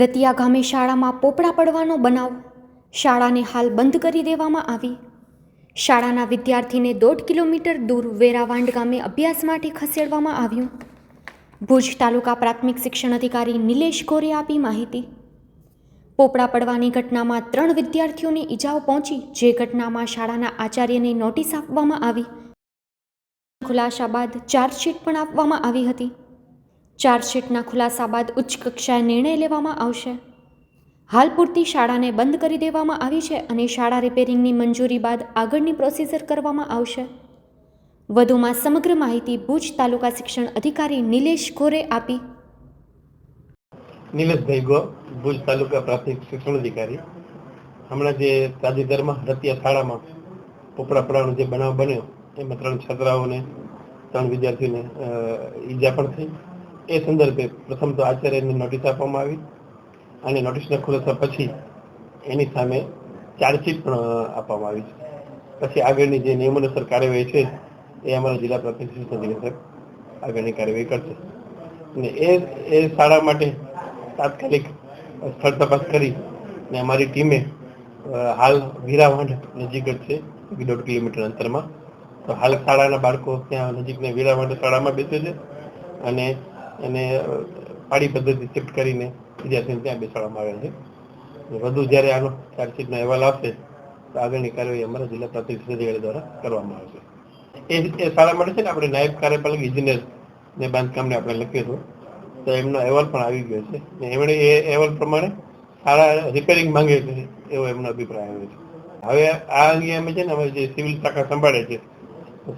રતિયા ગામે શાળામાં પોપડા પડવાનો બનાવ શાળાને હાલ બંધ કરી દેવામાં આવી. શાળાના વિદ્યાર્થીને દોઢ કિલોમીટર દૂર વેરાવાંડ ગામે અભ્યાસ માટે ખસેડવામાં આવ્યું. ભુજ તાલુકા પ્રાથમિક શિક્ષણ અધિકારી નિલેશ ગોરે આપી માહિતી. પોપડા પડવાની ઘટનામાં ત્રણ વિદ્યાર્થીઓને ઈજાઓ પહોંચી, જે ઘટનામાં શાળાના આચાર્યને નોટિસ આપવામાં આવી. ખુલાસા બાદ ચાર્જશીટ પણ આપવામાં આવી હતી. ચાર્જશીટના ખુલાસા બાદ ઉચ્ચ કક્ષાએ નિર્ણય લેવામાં આવશે. હાલ પૂરતી શાળાને બંધ કરી દેવામાં આવી છે અને શાળા રિપેરિંગની મંજૂરી બાદ આગળની પ્રોસીજર કરવામાં આવશે. વધુમાં સમગ્ર માહિતી ભુજ તાલુકા શિક્ષણ અધિકારી નિલેશ ગોરે આપી. નિલેશભાઈ ગો, ભુજ તાલુકા પ્રાથમિક શિક્ષણ અધિકારી. હમણાં જે તાજેતરમાં રતિયા શાળામાં પોપડા પડાનો જે બનાવ બન્યો, એમાં ત્રણ છાત્રાઓને, ત્રણ વિદ્યાર્થીઓને ઈજા પણ થઈ. એ સંદર્ભે પ્રથમ તો આચાર્યને નોટિસ આપવામાં આવી અને નોટિસના ખુલાસા પછી એની સામે ચાર્જશીટ પણ આપવામાં આવી છે. પછી આગળની જે નિયમોનુસર કાર્યવાહી છે, એ અમારા જિલ્લા પ્રાથમિક શિક્ષણ આગળની કાર્યવાહી કરશે. અને એ એ શાળા માટે તાત્કાલિક સ્થળ તપાસ કરી ને અમારી ટીમે હાલ વીરાવાંઢ નજીક જ છે દોઢ કિલોમીટર અંતરમાં. તો હાલ શાળાના બાળકો ત્યાં નજીકને વીરાવાંઢ શાળામાં બેસે છે અને એને પાડી પદ્ધતિ શિફ્ટ કરીને વિદ્યાર્થીને ત્યાં બેસાડવામાં આવે છે. વધુ જ્યારે આનો ચાર્જશીટનો અહેવાલ આવશે, તો આગળની કાર્યવાહી અમારા જિલ્લા પ્રાથમિક દ્વારા કરવામાં આવશે. એ એ શાળા માટે છે ને આપણે નાયબ કાર્યપાલક ઇજનેર ને બાંધકામને આપણે લખ્યું હતું તો એમનો અહેવાલ પણ આવી ગયો છે. ને એમણે એ અહેવાલ પ્રમાણે શાળા રિપેરિંગ માંગે છે એવો એમનો અભિપ્રાય આવ્યો છે. હવે આ અંગે અમે છે ને અમે જે સિવિલ શાખા સંભાળે છે,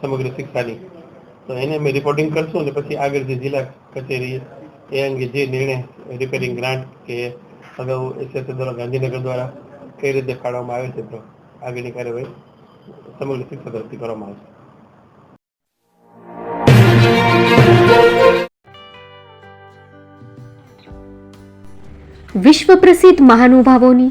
સમગ્ર શિક્ષાની તો એને અમે રિપોર્ટિંગ કરશું અને પછી આગળ જે જિલ્લા કચેરી એ અંગે જે નિર્ણય રિપેરિંગ ગ્રાન્ટ કે અગાઉ એસએસ દ્વારા ગાંધીનગર દ્વારા કઈ રીતે ફાળવવામાં આવે છે, તો આગળની કાર્યવાહી સમગ્ર શિક્ષા તરફથી કરવામાં આવશે. વિશ્વ પ્રસિદ્ધ મહાનુભાવોની